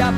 ya